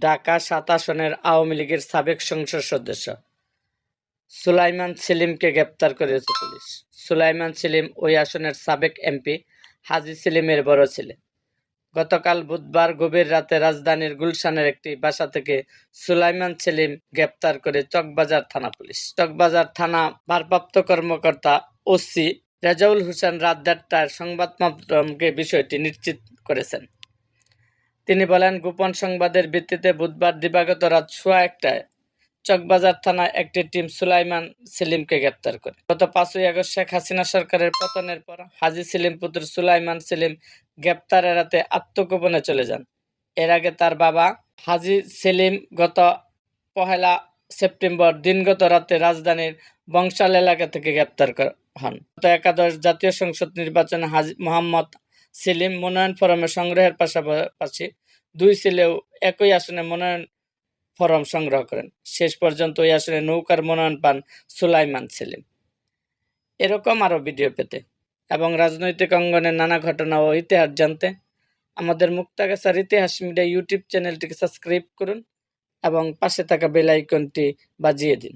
ঢাকা সাত আসনের আওয়ামী লীগের সাবেক সংসদ সদস্য। সুলাইমান সেলিমকে গ্রেপ্তার করেছে পুলিশ। সুলাইমান সেলিম ওই আসনের সাবেক এমপি, হাজি সেলিমের বড় ছেলে। গতকাল বুধবার গভীর রাতে রাজধানীর গুলশানের একটি বাসা থেকে সুলাইমান সেলিম গ্রেপ্তার করে চকবাজার থানা পুলিশ। চকবাজার থানা ভারপ্রাপ্ত কর্মকর্তা ওসি রেজাউল হোসেন রাত দেড়টায় সংবাদ মাধ্যমকে বিষয়টি নিশ্চিত করেছেন। তিনি বলেন, গোপন সংবাদের ভিত্তিতে বুধবার দিবাগত রাত সোয়া একটায় চকবাজার থানায় একটি টিম সুলাইমান সেলিমকে গ্রেপ্তার করে। গত পাঁচই আগস্ট শেখ হাসিনা সরকারের পতনের পর হাজি সেলিম পুত্র সুলাইমান সেলিম গ্রেপ্তার এড়াতে আত্মগোপনে চলে যান। এর আগে তার বাবা হাজি সেলিম গত পহেলা সেপ্টেম্বর দিনগত রাতে রাজধানীর বংশাল এলাকা থেকে গ্রেপ্তার হন। গত একাদশ জাতীয় সংসদ নির্বাচনে হাজি মোহাম্মদ সেলিম মনোনয়ন ফরমে সংগ্রহের পাশাপাশি দুই ছেলেও একই আসনে মনোনয়ন ফরম সংগ্রহ করেন। শেষ পর্যন্ত ওই আসনে নৌকার মনোনয়ন পান সুলাইমান সেলিম। এরকম আরও ভিডিও পেতে এবং রাজনৈতিক অঙ্গনের নানা ঘটনা ও ইতিহাস জানতে আমাদের মুক্তাগাছার ইতিহাস মিডিয়া ইউটিউব চ্যানেলটিকে সাবস্ক্রাইব করুন এবং পাশে থাকা বেল আইকনটি বাজিয়ে দিন।